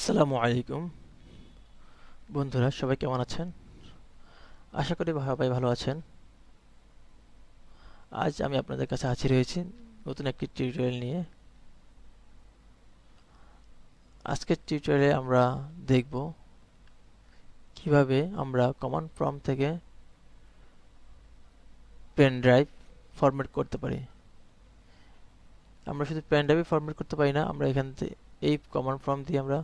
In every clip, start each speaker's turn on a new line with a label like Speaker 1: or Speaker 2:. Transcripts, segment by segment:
Speaker 1: আসসালামু আলাইকুম। বন্ধুরা, সবাই কেমন আছেন? আশা করি সবাই ভালো আছেন। আজ আমি আপনাদের কাছে হাজির হয়েছি নতুন একটি টিউটোরিয়াল নিয়ে। আজকের টিউটোরিয়ালে আমরা দেখব কীভাবে আমরা কমান্ড প্রম্পট থেকে পেন ড্রাইভ ফরম্যাট করতে পারি। আমরা শুধু পেন ড্রাইভে ফরম্যাট করতে পারি না, আমরা এখান থেকে এই কমান্ড প্রম্পট দিয়ে আমরা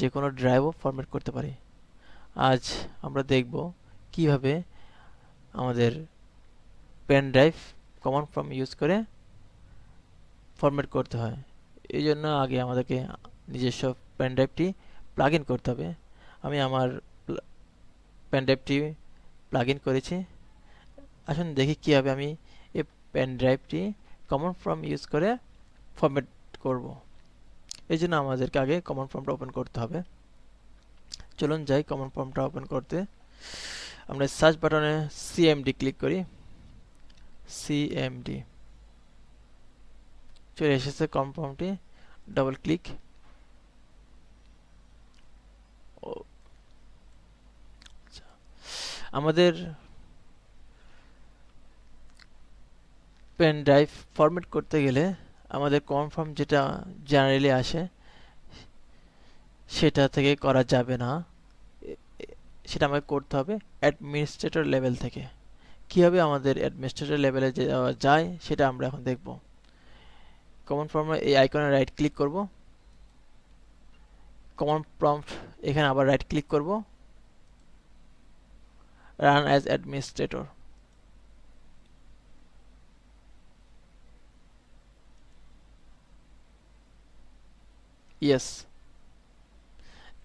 Speaker 1: যে কোনো ড্রাইভও ফরম্যাট করতে পারি। আজ আমরা দেখব কীভাবে আমাদের pen drive command prompt use করে ফরম্যাট করতে হয়। এই জন্য আগে আমাদেরকে নিজস্ব পেন ড্রাইভটি প্লাগ ইন করতে হবে। আমি আমার পেন ড্রাইভটি প্লাগ ইন করেছি। আসুন দেখি কীভাবে আমি এই পেন ড্রাইভটি কমন ফর্ম ইউজ করে ফরম্যাট করব। এই জন্য আমাদেরকে আগে কমন ফর্মটা ওপেন করতে হবে। চলুন যাই কমন ফর্মটা ওপেন করতে। আমরা সার্চ বাটনে সিএমডি ক্লিক করি। সিএমডি চলে এসেছে কমন ফর্মটি ডাবল ক্লিক আমাদের পেন ড্রাইভ ফরম্যাট করতে গেলে আমাদের কনফার্ম যেটা জেনারেলি আসে, সেটা থেকে করা যাবে না। সেটা আমাকে করতে হবে অ্যাডমিনিস্ট্রেটর লেভেল থেকে। কীভাবে আমাদের অ্যাডমিনিস্ট্রেটর লেভেলে যায় সেটা আমরা এখন দেখব। কমন ফর্মে এই আইকনে রাইট ক্লিক করব। কমন প্রম্পট এখানে আবার রাইট ক্লিক করব। রান অ্যাজ অ্যাডমিনিস্ট্রেটর ইয়েস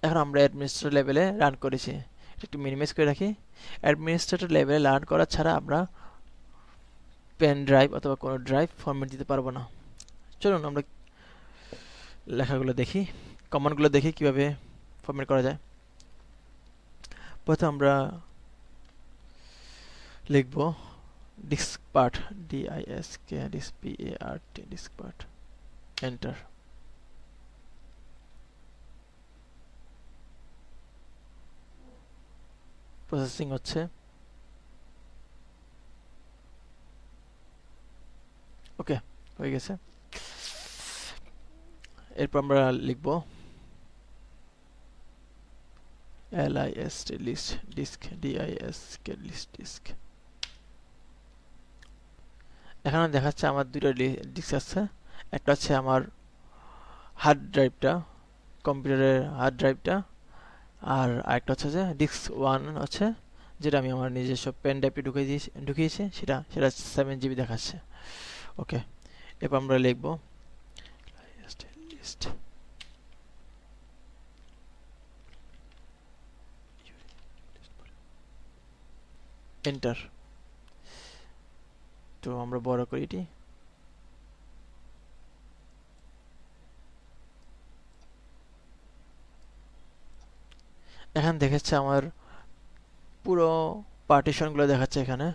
Speaker 1: এখন আমরা অ্যাডমিনিস্ট্রেটর লেভেলে রান করেছি। এটা একটু মিনিমাইজ করে রাখি। অ্যাডমিনিস্ট্রেটর লেভেলে রান করা ছাড়া আমরা পেন ড্রাইভ অথবা কোনো ড্রাইভ ফরম্যাট দিতে পারব না। চলুন আমরা লেখাগুলো দেখি। কমান্ডগুলো দেখি কীভাবে ফরম্যাট করা যায়। প্রথমে আমরা লিখব diskpart DIS K DIS P A R T diskpart enter processing হচ্ছে। ওকে হয়ে গেছে। এরপর আমরা লিখব L I S T list disk DIS K list disk এখানে দেখাচ্ছে আমার দুটো ডিস্ক আছে। একটা হচ্ছে আমার হার্ড ড্রাইভটা কম্পিউটারের হার্ড ড্রাইভটা আর আরেকটা হচ্ছে যে ডিস্ক ওয়ান আছে যেটা আমি আমার নিজস্ব পেন ড্রাইভে ঢুকিয়ে দিয়েছি, ঢুকিয়েছি, সেটা সেটা সেভেন জিবি দেখাচ্ছে। ওকে এরপর আমরা লিখব লিস্ট এন্টার তো আমরা বড় করি এটি। এখানে দেখাচ্ছে আমার পুরো পার্টিশনগুলো দেখাচ্ছে এখানে।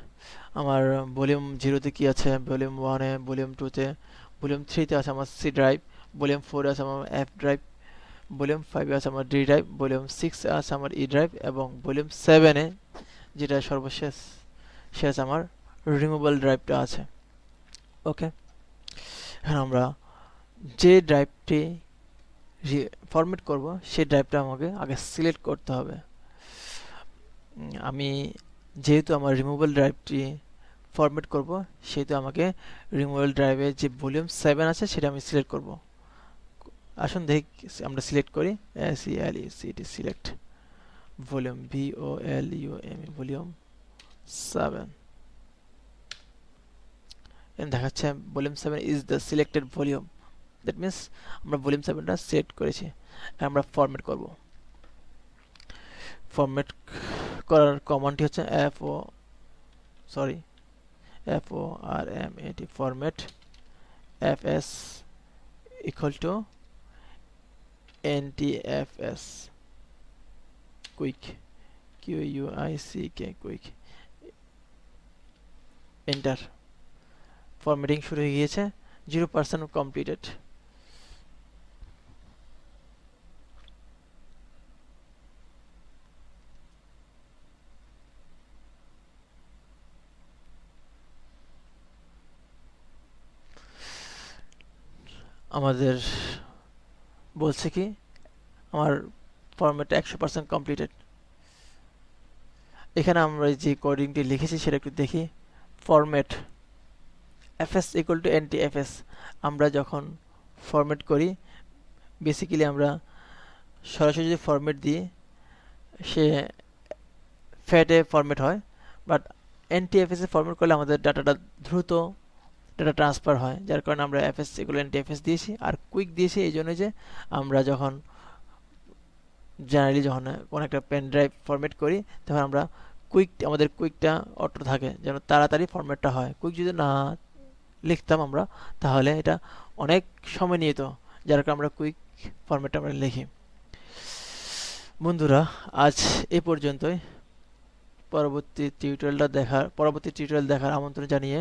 Speaker 1: আমার ভলিউম জিরোতে কি আছে? ভলিউম ওয়ানে ভলিউম টুতে ভলিউম থ্রিতে আছে আমার সি ড্রাইভ ভলিউম ফোরে আছে আমার এফ ড্রাইভ ভলিউম ফাইভে আছে আমার ডি ড্রাইভ ভলিউম সিক্স আছে আমার ই ড্রাইভ এবং ভলিউম সেভেনে যেটা সর্বশেষ, শেষ আমার রিমুভাল ড্রাইভটা আছে। ওকে এখন আমরা যে ড্রাইভটি ফরম্যাট করব, সেই ড্রাইভটা আমাকে আগে সিলেক্ট করতে হবে। আমি যেহেতু আমার রিমুভাল ড্রাইভটি ফরম্যাট করব, সেহেতু আমাকে রিমুভাল ড্রাইভে যে ভলিউম সেভেন আছে, সেটা আমি সিলেক্ট করব। আসুন দেখি, আমরা সিলেক্ট করি S E L E C T select volume V O L U M volume seven দেখাচ্ছে volume seven is the selected volume that means আমরা ভলিউম সেভেনটা সিলেক্ট করেছি। আমরা ফরম্যাট করব। ফরম্যাট করার কমান্ডটি হচ্ছে F O sorry F O R M এটি format F S equal to N T F S quick Q U I C K quick enter formatting শুরু হয়ে গিয়েছে জিরো পার্সেন্ট কমপ্লিটেড আমাদের বলছে কি, আমার ফরম্যাট একশো পার্সেন্ট কমপ্লিটেড এখানে আমরা যে কোডিংটি লিখেছি সেটা একটু দেখি। Format FS equal to NT FS আমরা যখন ফরম্যাট করি বেসিক্যালি আমরা সরাসরি যদি ফরম্যাট দিই, সে ফ্যাটে ফরম্যাট হয়। বাট এনটিএফএস এ ফরম্যাট করলে আমাদের ডাটাটা দ্রুত ডাটা ট্রান্সফার হয়, যার কারণে আমরা এফএস এগুলো এনটিএফএস দিয়েছি। আর কুইক দিয়েছি এই জন্য যে আমরা যখন জেনারেলি যখন কোনো একটা পেন ড্রাইভ ফরম্যাট করি, তখন আমরা কুইক আমাদের কুইকটা অটো থাকে, যেন তাড়াতাড়ি ফরম্যাটটা হয়। কুইক যদি না লিখতাম আমরা, তাহলে এটা অনেক সময় নিত যার কারণে আমরা কুইক ফরম্যাটটা আমরা লিখি। বন্ধুরা, আজ এ পর্যন্তই। পরবর্তী টিউটোরিয়ালটা দেখার, পরবর্তী টিউটোরিয়াল দেখার আমন্ত্রণ জানিয়ে